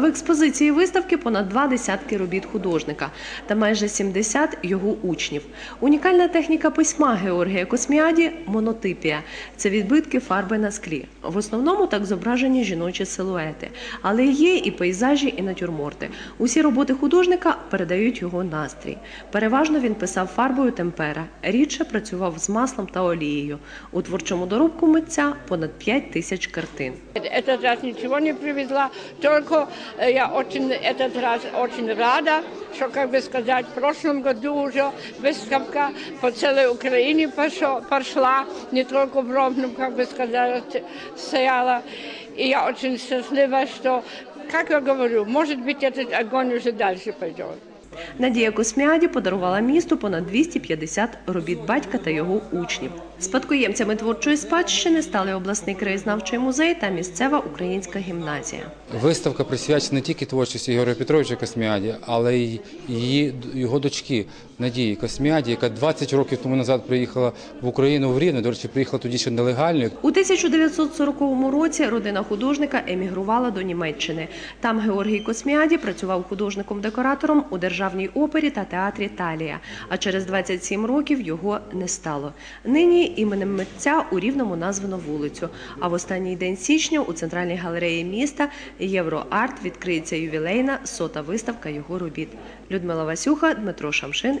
В експозиції виставки понад два десятки робіт художника та майже 70 його учнів. Унікальна техніка письма Георгія Косміаді монотипія. Це відбитки фарби на склі. В основному так зображені жіночі силуети, але є і пейзажі, і натюрморти. Усі роботи художника передають його настрій. Переважно він писав фарбою темпера, рідше працював з маслом та олією. У творчому доробку митця понад 5 тисяч картин. Этот ничего не привезла, только э, я очень этот раз очень рада, что, как бы сказать, в прошлом году уже выставка по целой Украине пошо- пошла, не только в Ровном, как бы сказать, стояла. И я очень счастлива, что, как я говорю, может быть, этот огонь уже дальше пойдет. Надія Косміаді подарувала місту понад 250 робіт батька та його учнів. Спадкоємцями творчої спадщини стали обласний краєзнавчий музей та місцева українська гімназія. Виставка присвячена не тільки творчості Ігоря Петровича Косміаді, але й її, його дочки Надії Косміаді, яка 20 років тому назад приїхала в Україну в Рівне. До речі, приїхала тоді ще нелегально. У 1940 році родина художника емігрувала до Німеччини. Там Георгій Косміаді працював художником-декоратором у державній опері та театрі Талія. А через 27 років його не стало. Нині іменем митця у Рівному названо вулицю. А в останній день січня у центральній галереї міста Євроарт відкриється ювілейна сота виставка його робіт. Людмила Васюха, Дмитро Шамшин.